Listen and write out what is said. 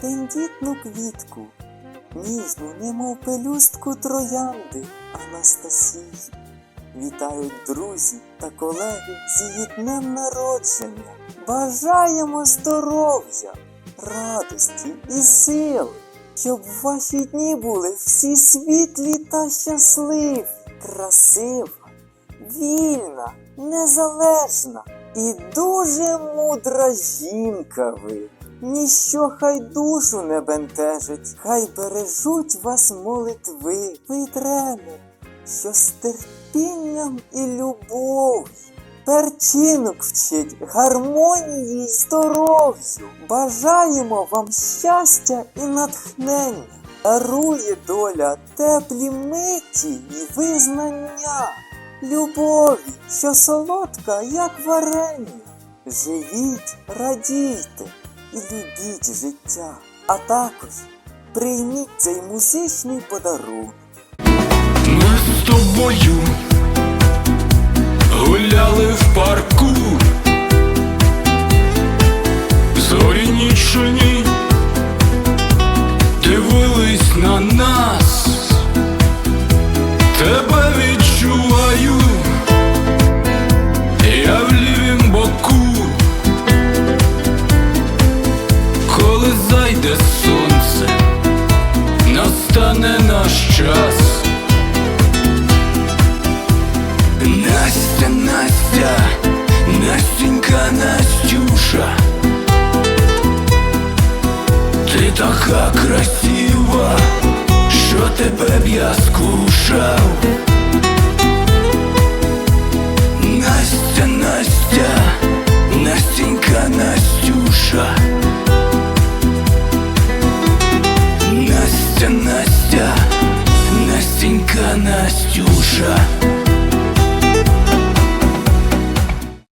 тендітну квітку, ніжну, немов пелюстку троянди Анастасії. Вітають друзі та колеги з її днем народження. Бажаємо здоров'я, радості і сил, щоб ваші дні були всі світлі та щасливі, красива, вільна, незалежна і дуже мудра жінка ви. Ніщо хай душу не бентежить, хай бережуть вас молитви, ви що з терпінням і любов'ю перчинок вчить гармонії й здоров'ю. Бажаємо вам щастя і натхнення. Дарує доля теплі миті й визнання, любові, що солодка, як варення. Живіть, радійте і любіть життя, а також прийміть цей музичний подарунок. Ми з тобою гуляли в парку, зорі нічні настане наш час. Настя, Настя, Настенька, Настюша Ти така красива, що тебе б я скушав Настя, Настя, Настенька, Настюша